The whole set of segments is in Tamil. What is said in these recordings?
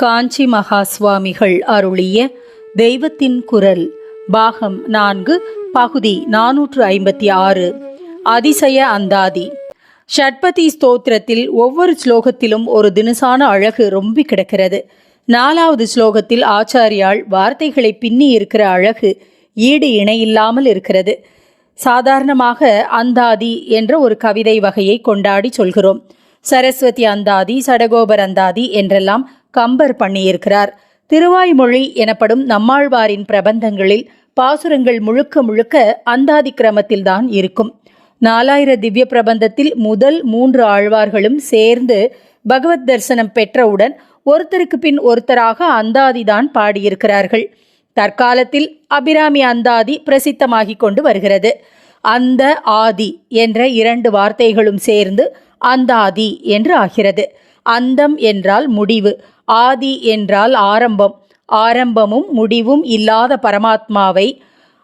காஞ்சி மகா சுவாமிகள் அருளிய தெய்வத்தின் குரல் பாகம் நான்கு பகுதி நானூற்று ஐம்பத்தி ஆறு. அதிசய அந்தாதி. ஷட்பதி ஸ்தோத்திரத்தில் ஒவ்வொரு ஸ்லோகத்திலும் ஒரு தினசான அழகு ரொம்பி கிடக்கிறது. நாலாவது ஸ்லோகத்தில் ஆச்சாரியால் வார்த்தைகளை பின்னி இருக்கிற அழகு ஈடு இணையில்லாமல் இருக்கிறது. சாதாரணமாக அந்தாதி என்ற ஒரு கவிதை வகையை கொண்டாடி சொல்கிறோம். சரஸ்வதி அந்தாதி சடகோபர் அந்தாதி என்றெல்லாம் கம்பர் பண்ணியிருக்கிறார். திருவாய்மொழி எனப்படும் நம்மாழ்வாரின் பிரபந்தங்களில் பாசுரங்கள் முழுக்க முழுக்க அந்தாதி கிரமத்தில்தான் இருக்கும். நாலாயிர திவ்ய பிரபந்தத்தில் முதல் மூன்று ஆழ்வார்களும் சேர்ந்து பகவத் தரிசனம் பெற்றவுடன் ஒருத்தருக்கு பின் ஒருத்தராக அந்தாதிதான் பாடியிருக்கிறார்கள். தற்காலத்தில் அபிராமி அந்தாதி பிரசித்தமாகிக் கொண்டு வருகிறது. அந்த ஆதி என்ற இரண்டு வார்த்தைகளும் சேர்ந்து அந்தாதி என்று ஆகிறது. அந்தம் என்றால் முடிவு. ஆதி என்றால் ஆரம்பம். ஆரம்பமும் முடிவும் இல்லாத பரமாத்மாவை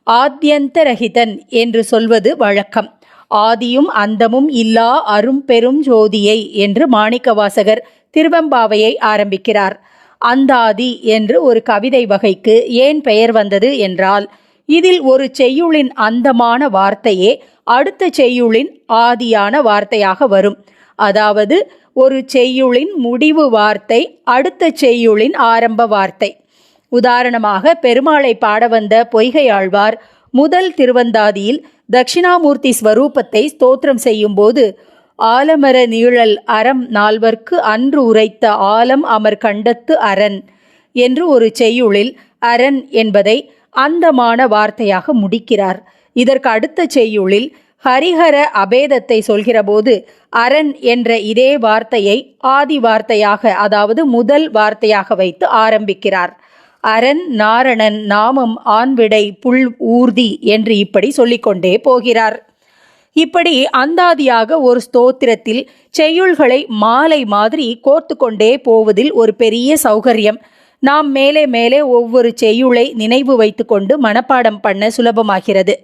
ஆத்யந்தரகிதன் என்று சொல்வது வழக்கம். ஆதியும் அந்தமும் இல்லா அரும்பெரும் ஜோதியை என்று மாணிக்கவாசகர் திருவம்பாவையை ஆரம்பிக்கிறார். அந்தாதி என்று ஒரு கவிதை வகைக்கு ஏன் பெயர் வந்தது என்றால் இதில் ஒரு செய்யுளின் அந்தமான வார்த்தையே அடுத்த செய்யுளின் ஆதியான வார்த்தையாக வரும். அதாவது ஒரு செய்யுளின் முடிவு வார்த்தை அடுத்த செய்யுளின் ஆரம்ப வார்த்தை. உதாரணமாக பெருமாளை பாட வந்த பொய்கை ஆழ்வார் முதல் திருவந்தாதியில் தட்சிணாமூர்த்தி ஸ்வரூபத்தை ஸ்தோத்திரம் செய்யும்போது ஆலமர நீழல் அறம் நால்வர்க்கு அன்று உரைத்த ஆலம் அமர் கண்டத்து அரண் என்று ஒரு செய்யுளில் அரண் என்பதை அந்தமான வார்த்தையாக முடிக்கிறார். இதற்கு அடுத்த செய்யுளில் ஹரிஹர அபேதத்தை சொல்கிறபோது அரண் என்ற இதே வார்த்தையை ஆதி வார்த்தையாக அதாவது முதல் வார்த்தையாக வைத்து ஆரம்பிக்கிறார். அரண் நாரணன் நாமம் ஆண்விடை புல் ஊர்தி என்று இப்படி சொல்லிக்கொண்டே போகிறார். இப்படி அந்தாதியாக ஒரு ஸ்தோத்திரத்தில் செய்யுள்களை மாலை மாதிரி கோர்த்து கொண்டே போவதில் ஒரு பெரிய சௌகரியம். நாம் மேலே மேலே ஒவ்வொரு செய்யுளை நினைவு வைத்துக்கொண்டு மனப்பாடம் பண்ண சுலபமாகிறது.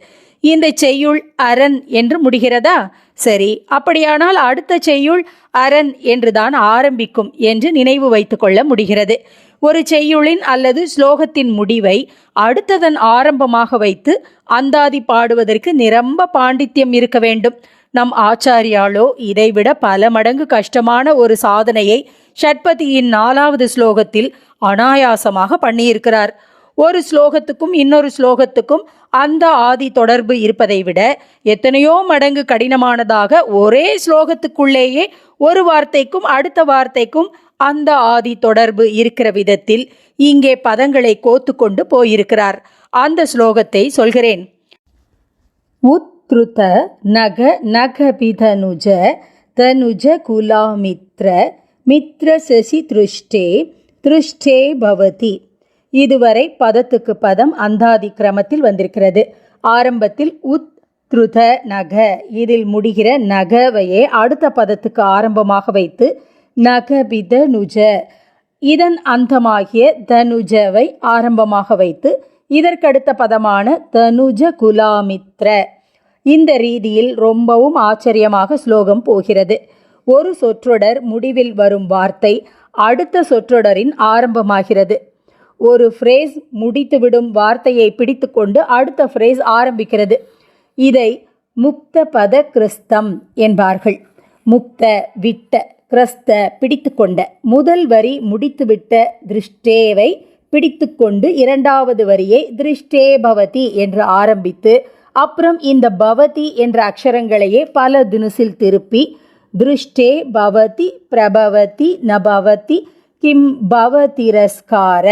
இந்த செய்யுள் அரண் என்று முடிகிறதா? சரி அப்படியானால் அடுத்த செய்யுள் அரண் என்றுதான் ஆரம்பிக்கும் என்று நினைவு வைத்துக்கொள்ள முடிகிறது. ஒரு செய்யுளின் அல்லது ஸ்லோகத்தின் முடிவை அடுத்ததன் ஆரம்பமாக வைத்து அந்தாதி பாடுவதற்கு நிரம்ப பாண்டித்யம் இருக்க வேண்டும். நம் ஆச்சாரியாலோ இதைவிட பல மடங்கு கஷ்டமான ஒரு சாதனையை ஷட்பதியின் நாலாவது ஸ்லோகத்தில் அனாயாசமாக பண்ணியிருக்கிறார். ஒரு ஸ்லோகத்துக்கும் இன்னொரு ஸ்லோகத்துக்கும் அந்த ஆதி தொடர்பு இருப்பதை விட எத்தனையோ மடங்கு கடினமானதாக ஒரே ஸ்லோகத்துக்குள்ளேயே ஒரு வார்த்தைக்கும் அடுத்த வார்த்தைக்கும் அந்த ஆதி தொடர்பு இருக்கிற விதத்தில் இங்கே பதங்களை கோத்து கொண்டு போயிருக்கிறார். அந்த ஸ்லோகத்தை சொல்கிறேன். உத்ருத நக நகபிதனுஜ தனுஜ குலாமித்ர மித்ர சசி திருஷ்டே திருஷ்டே பவதி. இதுவரை பதத்துக்கு பதம் அந்தாதி கிரமத்தில் வந்திருக்கிறது. ஆரம்பத்தில் உத் த்ருத நக. இதில் முடிகிற நகவையே அடுத்த பதத்துக்கு ஆரம்பமாக வைத்து நகபித நுஜ. இதன் அந்தமாகிய தனுஜவை ஆரம்பமாக வைத்து இதற்கடுத்த பதமான தனுஜ குலாமித்ர. இந்த ரீதியில் ரொம்பவும் ஆச்சரியமாக ஸ்லோகம் போகிறது. ஒரு சொற்றொடர் முடிவில் வரும் வார்த்தை அடுத்த சொற்றொடரின் ஆரம்பமாகிறது. ஒரு ஃப்ரேஸ் முடித்துவிடும் வார்த்தையை பிடித்துக்கொண்டு அடுத்த ஃப்ரேஸ் ஆரம்பிக்கிறது. இதை முக்த பத கிறிஸ்தம் என்பார்கள். முக்த விட்ட கிறிஸ்த பிடித்துக்கொண்ட முதல் வரி முடித்துவிட்ட திருஷ்டேவை பிடித்துக்கொண்டு இரண்டாவது வரியை திருஷ்டே பவதி என்று ஆரம்பித்து அப்புறம் இந்த பவதி என்ற அக்ஷரங்களையே பல தினுசில் திருப்பி திருஷ்டே பவதி பிரபவதி நபவதி கிம் பவதிரஸ்கார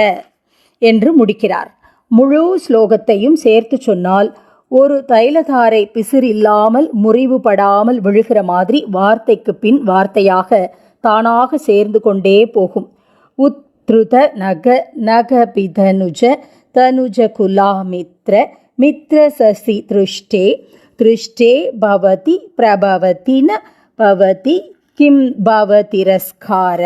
என்று முடிக்கிறார். முழு ஸ்லோகத்தையும் சேர்த்து சொன்னால் ஒரு தைலதாரை பிசிறு இல்லாமல் முறிவுபடாமல் விழுகிற மாதிரி வார்த்தைக்கு பின் வார்த்தையாக தானாக சேர்ந்து கொண்டே போகும். உத்ருத நக நகபிதனுஜ தனுஜ குலாமித்ர மித்ர சசி திருஷ்டே திருஷ்டே பவதி பிரபவதின பவதி கிம் பவதிரஸ்கார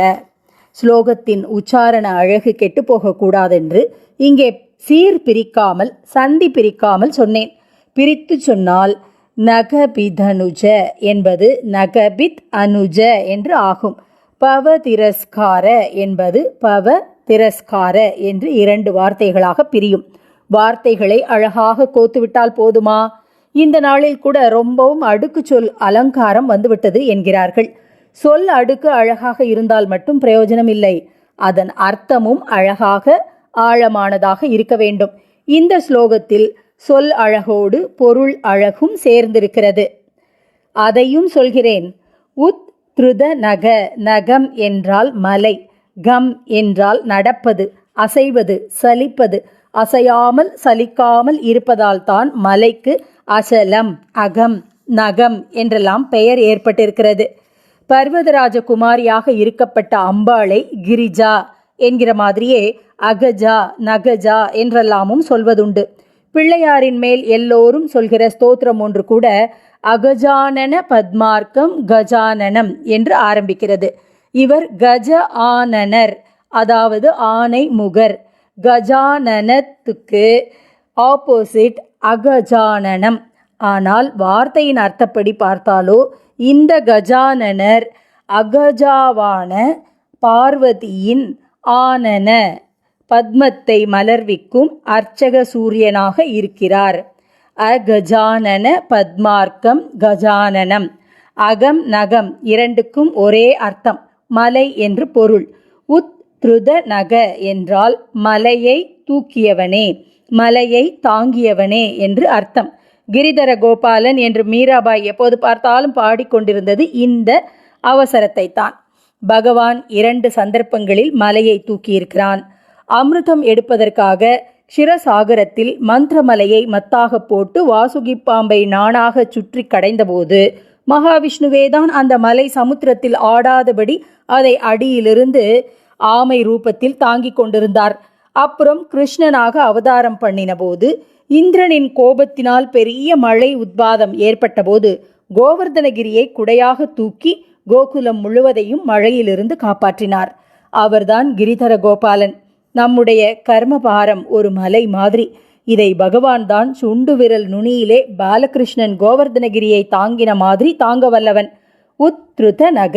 ஸ்லோகத்தின் உச்சாரண அழகு கெட்டுப்போகக்கூடாதென்று இங்கே சீர் பிரிக்காமல் சந்தி பிரிக்காமல் சொன்னேன். பிரித்து சொன்னால் நகபிதனுஜ என்பது நகபித் அனுஜ என்று ஆகும். பவ திரஸ்கார என்பது பவ திரஸ்கார என்று இரண்டு வார்த்தைகளாக பிரியும். வார்த்தைகளை அழகாக கோத்துவிட்டால் போதுமா? இந்த நாளில் கூட ரொம்பவும் அடுக்கு சொல் அலங்காரம் வந்துவிட்டது என்கிறார்கள். சொல் அடுக்கு அழகாக இருந்தால் மட்டும் பிரயோஜனம் இல்லை. அதன் அர்த்தமும் அழகாக ஆழமானதாக இருக்க வேண்டும். இந்த ஸ்லோகத்தில் சொல் அழகோடு பொருள் அழகும் சேர்ந்திருக்கிறது. அதையும் சொல்கிறேன். உத் திருத நக நகம் என்றால் மலை கம் என்றால் நடப்பது அசைவது சலிப்பது அசையாமல் சலிக்காமல் இருப்பதால் தான் மலைக்கு அசலம் அகம் நகம் என்றெல்லாம் பெயர் ஏற்பட்டிருக்கிறது. பர்வதராஜ குமாரியாக இருக்கப்பட்ட அம்பாளை கிரிஜா என்கிற மாதிரியே அகஜா நகஜா என்றெல்லாமும் சொல்வதுண்டு. பிள்ளையாரின் மேல் எல்லோரும் சொல்கிற ஸ்தோத்திரம் ஒன்று கூட அகஜானன பத்மார்க்கம் கஜானனம் என்று ஆரம்பிக்கிறது. இவர் கஜ ஆனனர் அதாவது ஆனை முகர். கஜானனத்துக்கு ஆப்போசிட் அகஜானனம். ஆனால் வார்த்தையின் அர்த்தப்படி பார்த்தாலோ இந்த கஜானனர் அகஜாவான பார்வதியின் ஆனன பத்மத்தை மலர்விக்கும் அர்ச்சக சூரியனாக இருக்கிறார். அகஜானன பத்மார்க்கம் கஜானனம். அகம் நகம் இரண்டுக்கும் ஒரே அர்த்தம் மலை என்று பொருள். உத் திருத நக என்றால் மலையை தூக்கியவனே மலையை தாங்கியவனே என்று அர்த்தம். கிரிதர கோபாலன் என்று மீராபாய் எப்போது பார்த்தாலும் பாடிக்கொண்டிருந்தது இந்த அவசரத்தை தான் பகவான் இரண்டு சந்தர்ப்பங்களில் மலையை தூக்கியிருக்கிறான். அமிர்தம் எடுப்பதற்காக க்ஷிரசாகரத்தில் மந்திரமலையை மத்தாக போட்டு வாசுகி பாம்பை நானாக சுற்றி கடைந்தபோது மகாவிஷ்ணுவே தான் அந்த மலை சமுத்திரத்தில் ஆடாதபடி அதை அடியிலிருந்து ஆமை ரூபத்தில் தாங்கிக் கொண்டிருந்தார். அப்புறம் கிருஷ்ணனாக அவதாரம் பண்ணினபோது இந்திரனின் கோபத்தினால் பெரிய மழை உத்பாதம் ஏற்பட்டபோது கோவர்தனகிரியை குடையாக தூக்கி கோகுலம் முழுவதையும் மழையிலிருந்து காப்பாற்றினார். அவர்தான் கிரிதர கோபாலன் நம்முடைய கர்மபாரம் ஒரு மலை மாதிரி. இதை பகவான் தான் சுண்டு விரல் நுனியிலே பாலகிருஷ்ணன் கோவர்தனகிரியை தாங்கின மாதிரி தாங்க வல்லவன். உத்ருத நக.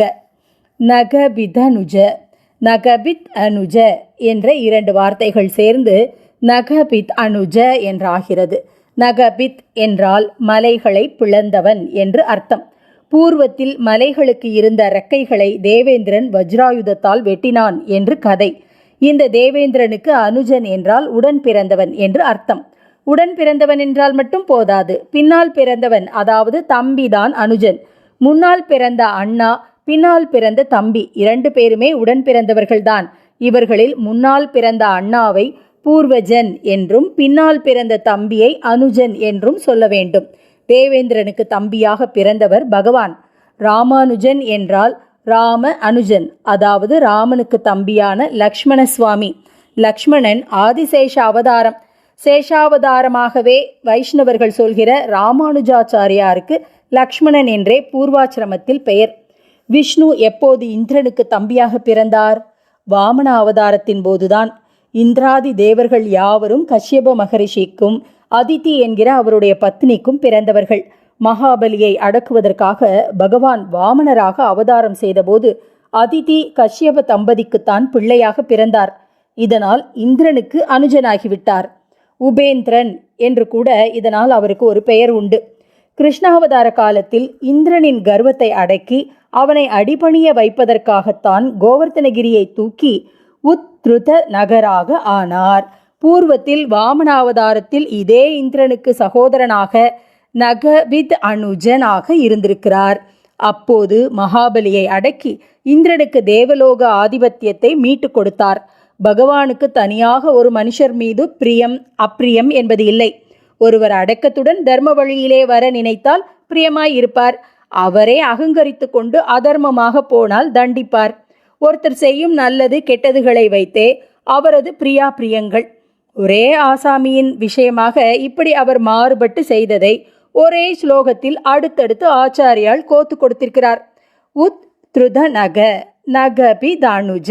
நகபிதனுஜ. நகபித் அனுஜ என்ற இரண்டு வார்த்தைகள் சேர்ந்து நகபித் அனுஜ என்றாகிறது. நகபித் என்றால் மலைகளை பிளந்தவன் என்று அர்த்தம். பூர்வத்தில் மலைகளுக்கு இருந்த ரெக்கைகளை தேவேந்திரன் வஜ்ராயுதத்தால் வெட்டினான் என்று கதை. இந்த தேவேந்திரனுக்கு அனுஜன் என்றால் உடன் பிறந்தவன் என்று அர்த்தம். உடன் பிறந்தவன் என்றால் மட்டும் போதாது. பின்னால் பிறந்தவன் அதாவது தம்பிதான் அனுஜன். முன்னால் பிறந்த அண்ணா பின்னால் பிறந்த தம்பி இரண்டு பேருமே உடன் பிறந்தவர்கள்தான். இவர்களில் முன்னால் பிறந்த அண்ணாவை பூர்வஜன் என்றும் பின்னால் பிறந்த தம்பியை அனுஜன் என்றும் சொல்ல வேண்டும். தேவேந்திரனுக்கு தம்பியாக பிறந்தவர் பகவான். ராமானுஜன் என்றால் ராம அனுஜன் அதாவது ராமனுக்கு தம்பியான லக்ஷ்மண சுவாமி லக்ஷ்மணன் ஆதிசேஷ அவதாரம். சேஷாவதாரமாகவே வைஷ்ணவர்கள் சொல்கிற ராமானுஜாச்சாரியாருக்கு லக்ஷ்மணன் என்றே பூர்வாசிரமத்தில் பெயர். விஷ்ணு எப்போது இந்திரனுக்கு தம்பியாக பிறந்தார்? வாமன அவதாரத்தின் போதுதான். இந்திராதி தேவர்கள் யாவரும் கஷ்யப மகரிஷிக்கும் அதிதி என்கிற அவருடைய பத்னிக்கும் பிறந்தவர்கள். மகாபலியை அடக்குவதற்காக பகவான் வாமனராக அவதாரம் செய்தபோது அதிதி கஷ்யப தம்பதிக்குத்தான் பிள்ளையாக பிறந்தார். இதனால் இந்திரனுக்கு அனுஜனாகிவிட்டார். உபேந்திரன் என்று கூட இதனால் அவருக்கு ஒரு பெயர் உண்டு. கிருஷ்ணாவதார காலத்தில் இந்திரனின் கர்வத்தை அடக்கி அவனை அடிபணிய வைப்பதற்காகத்தான் கோவர்த்தனகிரியை தூக்கி உத்ருத நகராக ஆனார். பூர்வத்தில் வாமனாவதாரத்தில் இதே இந்திரனுக்கு சகோதரனாக நகவித் அனுஜனாக இருந்திருக்கிறார். அப்போது மகாபலியை அடக்கி இந்திரனுக்கு தேவலோக ஆதிபத்தியத்தை மீட்டு கொடுத்தார். பகவானுக்கு தனியாக ஒரு மனுஷர் மீது பிரியம் அப்பிரியம் என்பது இல்லை. ஒருவர் அடக்கத்துடன் தர்ம வழியிலே வர நினைத்தால் பிரியமாய் இருப்பார். அவரே அகங்கரித்து கொண்டு அதர்மமாக போனால் தண்டிப்பார். ஒருத்தர் செய்யும் நல்லது கெட்டதுகளை வைத்தே அவரது பிரியா பிரியங்கள். ஒரே ஆசாமியின் விஷயமாக இப்படி அவர் மாறுபட்டு செய்ததை ஒரே ஸ்லோகத்தில் அடுத்தடுத்து ஆச்சாரியால் கோத்து கொடுத்திருக்கிறார். உத் திருத நக நகபி தனுஜ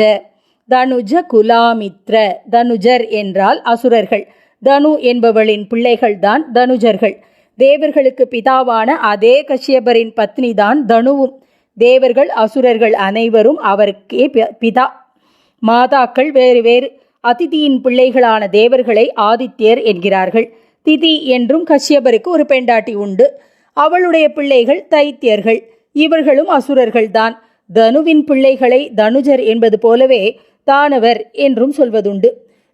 தனுஜ குலாமித்ர தனுஜர் என்றால் அசுரர்கள். தனு என்பவளின் பிள்ளைகள்தான் தனுஜர்கள். தேவர்களுக்கு பிதாவான அதே கஷ்யபரின் பத்னி தான் தனுவும். தேவர்கள் அசுரர்கள் அனைவரும் அவருக்கே பிதா மாதாக்கள் வேறு வேறு அதிதியின் பிள்ளைகளான தேவர்களை ஆதித்யர் என்கிறார்கள். திதி என்றும் கஷ்யபருக்கு ஒரு பெண்டாட்டி உண்டு. அவளுடைய பிள்ளைகள் தைத்தியர்கள் இவர்களும் அசுரர்கள்தான். தனுவின் பிள்ளைகளை தனுஜர் என்பது போலவே தானவர் என்றும் சொல்வதுண்டு.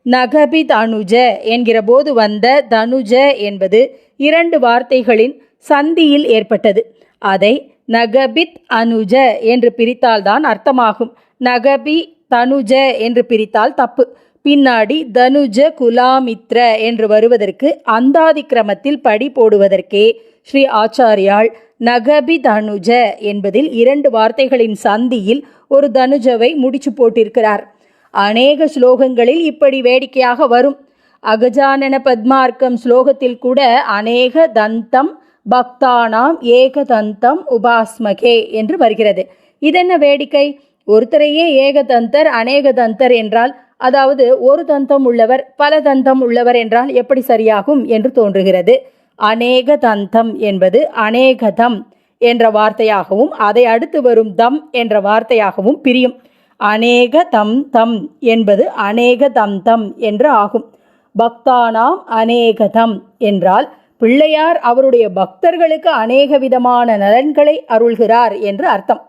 நகபி தனுஜ என்கிற போது வந்த தனுஜ என்பது இரண்டு வார்த்தைகளின் சந்தியில் ஏற்பட்டது. அதை நகபித் அனுஜ என்று பிரித்தால்தான் அர்த்தமாகும். நகபி தனுஜ என்று பிரித்தால் தப்பு. பின்னாடி தனுஜ குலாமித்ர என்று வருவதற்கு அந்தாதி கிரமத்தில் படி போடுவதற்கே ஸ்ரீ ஆச்சாரியால் நகபி தனுஜ என்பதில் இரண்டு வார்த்தைகளின் சந்தியில் ஒரு தனுஜவை முடிச்சு போட்டிருக்கிறார். அநேக ஸ்லோகங்களில் இப்படி வேடிக்கையாக வரும். அகஜானன பத்மார்க்கம் ஸ்லோகத்தில் கூட அநேக தந்தம் பக்தானாம் ஏகதந்தம் உபாஸ்மகே என்று வருகிறது. இதென்ன வேடிக்கை? ஒருத்தரையே ஏகதந்தர் அநேகதந்தர் என்றால் அதாவது ஒரு தந்தம் உள்ளவர் பல தந்தம் உள்ளவர் என்றால் எப்படி சரியாகும் என்று தோன்றுகிறது. அநேக தந்தம் என்பது அநேகதம் என்ற வார்த்தையாகவும் அதை அடுத்து வரும் தம் என்ற வார்த்தையாகவும் பிரியும். அநேக தம் தம் என்பது அநேக தம் தம் என்று ஆகும். பக்தானாம் அநேகதம் என்றால் பிள்ளையார் அவருடைய பக்தர்களுக்கு அநேக விதமான நலன்களை அருள்கிறார் என்று அர்த்தம்.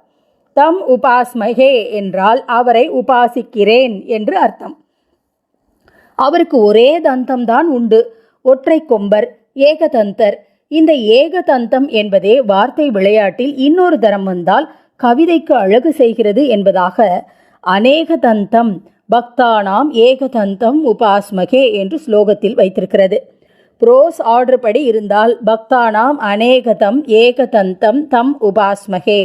தம் உபாஸ்மகே என்றால் அவரை உபாசிக்கிறேன் என்று அர்த்தம். அவருக்கு ஒரே தந்தம் தான் உண்டு. ஒற்றை கொம்பர் ஏகதந்தர். இந்த ஏகதந்தம் என்பதே வார்த்தை விளையாட்டில் இன்னொரு தரம் வந்தால் கவிதைக்கு அழகு செய்கிறது என்பதாக அநேக தந்தம் பக்தானாம் ஏகதந்தம் உபாஸ்மகே என்று ஸ்லோகத்தில் வைத்திருக்கிறது. ப்ரோஸ் ஆர்டர் படி இருந்தால் பக்தானாம் அநேகதம் ஏகதந்தம் தம் உபாஸ்மகே.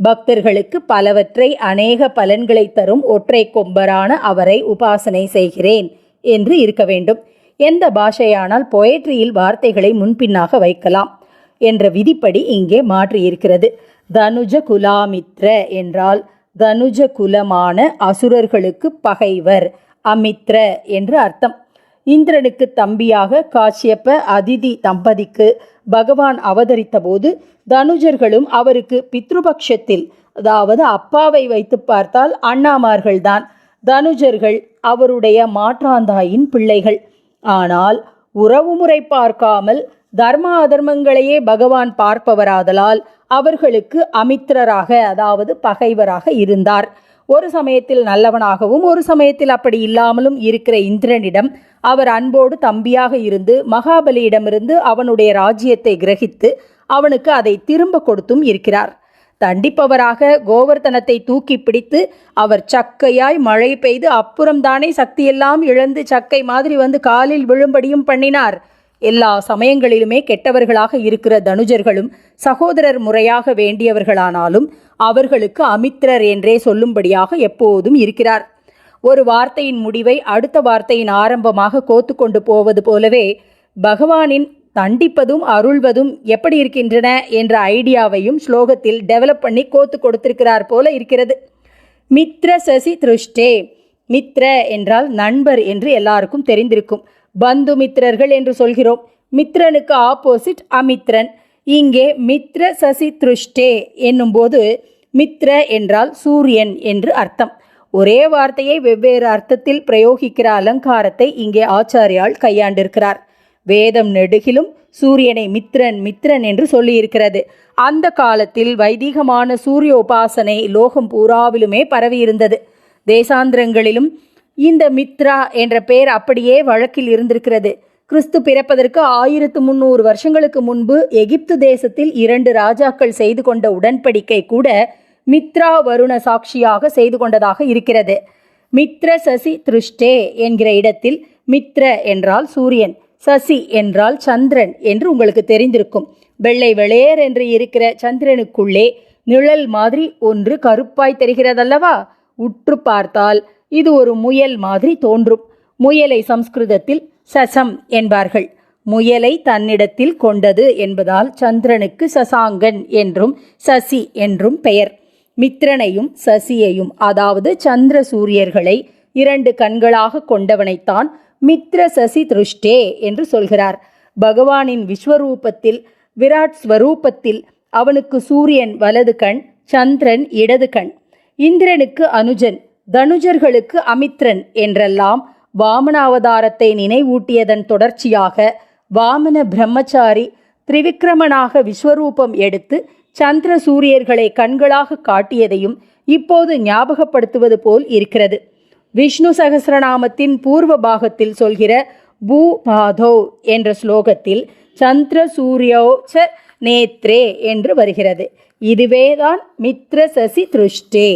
பக்தர்களுக்கு பலவற்றை அநேக பலன்களை தரும் ஒற்றை கொம்பரான அவரை உபாசனை செய்கிறேன் என்று இருக்க வேண்டும். எந்த பாஷையானால் பொயட்ரியில் வார்த்தைகளை முன்பின்னாக வைக்கலாம் என்ற விதிப்படி இங்கே மாற்றியிருக்கிறது. தனுஜ குலாமித்ர என்றால் தனுஜ குலமான அசுரர்களுக்கு பகைவர் அமித்ர என்று அர்த்தம். இந்திரனுக்கு தம்பியாக காஷ்யப்ப அதிதி தம்பதிக்கு பகவான் அவதரித்த போது தனுஜர்களும் அவருக்கு பித்ருபக்ஷத்தில் அதாவது அப்பாவை வைத்து பார்த்தால் அண்ணாமார்கள்தான். தனுஜர்கள் அவருடைய மாற்றாந்தாயின் பிள்ளைகள். ஆனால் உறவுமுறை பார்க்காமல் தர்ம அதர்மங்களையே பகவான் பார்ப்பவராதலால் அவர்களுக்கு அமித்திரராக அதாவது பகைவராக இருந்தார். ஒரு சமயத்தில் நல்லவனாகவும் ஒரு சமயத்தில் அப்படி இல்லாமலும் இருக்கிற இந்திரனிடம் அவர் அன்போடு தம்பியாக இருந்து மகாபலியிடமிருந்து அவனுடைய ராஜ்யத்தை கிரகித்து அவனுக்கு அதை திரும்ப கொடுத்தும் இருக்கிறார். தண்டிப்பவராக கோவர்த்தனத்தை தூக்கி பிடித்து அவர் சக்கையாய் மழை பெய்து அப்புறம்தானே சக்தியெல்லாம் இழந்து சக்கை மாதிரி வந்து காலில் விழும்படியும் பண்ணினார். எல்லா சமயங்களிலுமே கெட்டவர்களாக இருக்கிற தனுஜர்களும் சகோதரர் முறையாக வேண்டியவர்களானாலும் அவர்களுக்கு அமித்திரர் என்றே சொல்லும்படியாக எப்போதும் இருக்கிறார். ஒரு வார்த்தையின் முடிவை அடுத்த வார்த்தையின் ஆரம்பமாக கோத்து கொண்டு போவது போலவே பகவானின் தண்டிப்பதும் அருள்வதும் எப்படி இருக்கின்றன என்ற ஐடியாவையும் ஸ்லோகத்தில் டெவலப் பண்ணி கோத்து கொடுத்திருக்கிறார் போல இருக்கிறது. மித்ர சசி திருஷ்டே மித்ர என்றால் நண்பர் என்று எல்லாருக்கும் தெரிந்திருக்கும். பந்து மித்திரர்கள் என்று சொல்கிறோம். மித்ரனுக்கு ஆப்போசிட் அமித்ரன் இங்கே மித்ர சசி திருஷ்டே என்னும்போது மித்ர என்றால் சூரியன் என்று அர்த்தம். ஒரே வார்த்தையை வெவ்வேறு அர்த்தத்தில் பிரயோகிக்கிற அலங்காரத்தை இங்கே ஆச்சாரியால் கையாண்டிருக்கிறார். வேதம் நெடுகிலும் சூரியனை மித்ரன் மித்ரன் என்று சொல்லியிருக்கிறது. அந்த காலத்தில் வைதிகமான சூரிய உபாசனை லோகம் பூராவிலுமே பரவியிருந்தது. தேசாந்திரங்களிலும் இந்த மித்ரா என்ற பெயர் அப்படியே வழக்கில் இருந்திருக்கிறது. கிறிஸ்து பிறப்பதற்கு ஆயிரத்து முந்நூறு வருஷங்களுக்கு முன்பு எகிப்து தேசத்தில் இரண்டு ராஜாக்கள் செய்து கொண்ட உடன்படிக்கை கூட மித்ரா வருண சாட்சியாக செய்து கொண்டதாக இருக்கிறது. மித்ர சசி திருஷ்டே என்கிற இடத்தில் மித்ர என்றால் சூரியன் சசி என்றால் சந்திரன் என்று உங்களுக்கு தெரிந்திருக்கும். வெள்ளை வெளேர் என்று இருக்கிற சந்திரனுக்குள்ளே நிழல் மாதிரி ஒன்று கருப்பாய் தெரிகிறதல்லவா? உற்று பார்த்தால் இது ஒரு முயல் மாதிரி தோன்றும். முயலை சம்ஸ்கிருதத்தில் சசம் என்பார்கள். முயலை தன்னிடத்தில் கொண்டது என்பதால் சந்திரனுக்கு சசாங்கன் என்றும் சசி என்றும் பெயர். மித்ரனையும் சசியையும் அதாவது சந்திர சூரியர்களை இரண்டு கண்களாக கொண்டவனைத்தான் மித்ர சசி திருஷ்டே என்று சொல்கிறார். பகவானின் விஸ்வரூபத்தில் விராட் ஸ்வரூபத்தில் அவனுக்கு சூரியன் வலது கண் சந்திரன் இடது கண். இந்திரனுக்கு அனுஜன் தனுஜர்களுக்கு அமித்ரன் என்றெல்லாம் வாமனாவதாரத்தை நினைவூட்டியதன் தொடர்ச்சியாக வாமன பிரம்மச்சாரி திரிவிக்ரமனாக விஸ்வரூபம் எடுத்து சந்திர சூரியர்களை கண்களாக காட்டியதையும் இப்போது ஞாபகப்படுத்துவது போல் இருக்கிறது. விஷ்ணு சகசிரநாமத்தின் பூர்வ பாகத்தில் சொல்கிற பூ பாதோ என்ற ஸ்லோகத்தில் சந்திர சூரியோச்ச நேத்ரே என்று வருகிறது. இதுவேதான் மித்ர சசி திருஷ்டே.